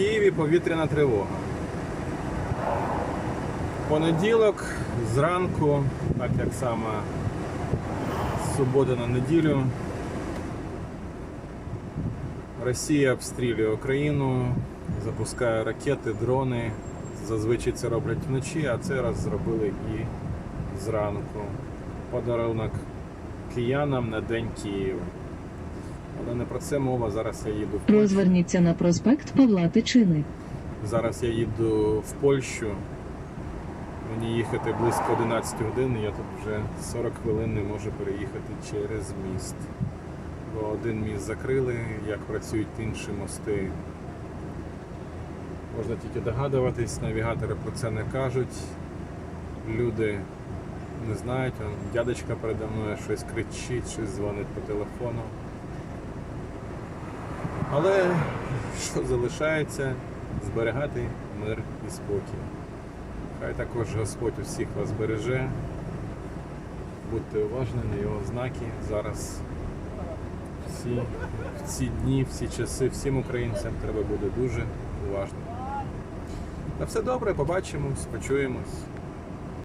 Києві повітряна тривога. Понеділок зранку, так як саме з на неділю, Росія обстрілює Україну, запускає ракети, дрони. Зазвичай це роблять вночі, а це раз зробили і зранку. Подарунок киянам на День Києва. Але не про це мова. Зараз я їду в Розверніться на проспект Павла Тичини. Зараз я їду в Польщу. Мені їхати близько 11 годин, і я тут вже 40 хвилин не можу переїхати через міст. Бо один міст закрили, як працюють інші мости. Можна тільки догадуватись, навігатори про це не кажуть. Люди не знають, дядечка передо мною щось кричить, щось дзвонить по телефону. Але що залишається? Зберігати мир і спокій. Хай також Господь усіх вас береже. Будьте уважні на його знаки. Зараз всі, в ці дні, всі часи, всім українцям треба бути дуже уважним. На все добре, побачимось, почуємось.